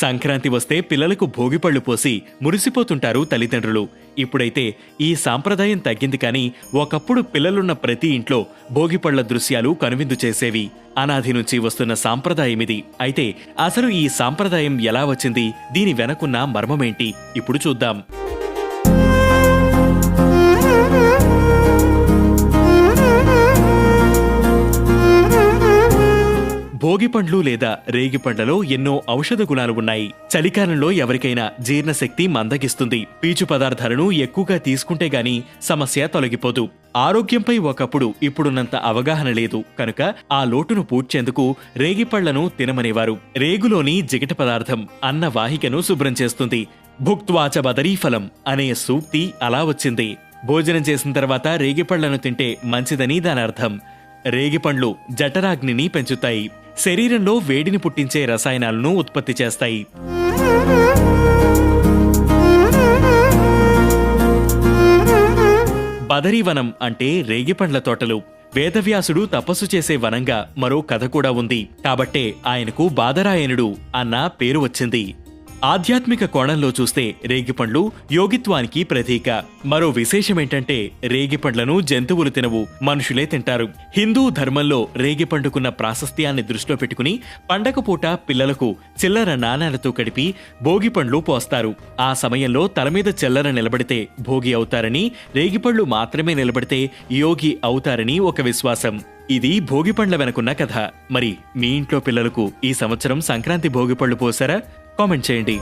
సంక్రాంతి వస్తే పిల్లలకు భోగిపళ్ళు పోసి మురిసిపోతుంటారు తల్లిదండ్రులు. ఇప్పుడైతే ఈ సాంప్రదాయం తగ్గింది కానీ ఒకప్పుడు పిల్లలున్న ప్రతి ఇంట్లో భోగిపళ్ళ దృశ్యాలు కనువిందు చేసేవి. అనాది నుంచి వస్తున్న సాంప్రదాయమిది. అయితే అసలు ఈ సాంప్రదాయం ఎలా వచ్చింది? దీని వెనకున్న మర్మమేంటి? ఇప్పుడు చూద్దాం. భోగి పండ్లు లేదా రేగి పండ్లలో ఎన్నో ఔషధ గుణాలు ఉన్నాయి. చలికాలంలో ఎవరికైనా జీర్ణశక్తి మందగిస్తుంది. పీచు పదార్థాలను ఎక్కువగా తీసుకుంటే గాని సమస్య తొలగిపోదు. ఆరోగ్యంపై ఒకప్పుడు ఇప్పుడున్నంత అవగాహన లేదు. కనుక ఆ లోటును పూడ్చేందుకు రేగిపళ్ళను తినమనేవారు. రేగులోని జిగట పదార్థం అన్న వాహికను శుభ్రం చేస్తుంది. భుక్త్వాచ బదరీఫలం అనే సూక్తి అలా వచ్చింది. భోజనం చేసిన తర్వాత రేగిపళ్ళను తింటే మంచిదని దాని అర్థం రేగిపండ్లు జఠరాగ్నిని పెంచుతాయి. శరీరంలో వేడిని పుట్టించే రసాయనాలను ఉత్పత్తి చేస్తాయి. బదరీవనం అంటే రేగిపండ్ల తోటలు. వేదవ్యాసుడు తపస్సు చేసే వనంగా మరో కథ కూడా ఉంది. కాబట్టే ఆయనకు బాదరాయణుడు అన్న పేరు వచ్చింది. ఆధ్యాత్మిక కోణంలో చూస్తే రేగిపండ్లు యోగిత్వానికి ప్రతీక. మరో విశేషమేంటంటే రేగిపండ్లను జంతువులు తినవు మనుషులే తింటారు. హిందూ ధర్మంలో రేగిపండుకున్న ప్రాశస్త్యాన్ని దృష్టిలో పెట్టుకుని పండగ పూట పిల్లలకు చిల్లర నాణాలతో కడిపి భోగి పండ్లు పోస్తారు. ఆ సమయంలో తల మీద చిల్లర నిలబడితే భోగి అవుతారని రేగిపండ్లు మాత్రమే నిలబడితే యోగి అవుతారని ఒక విశ్వాసం. ఇది భోగిపండ్ల వెనకున్న కథ. మరి మీ ఇంట్లో పిల్లలకు ఈ సంవత్సరం సంక్రాంతి భోగిపళ్ళు పోసారా? కామెంట్ చేయండి.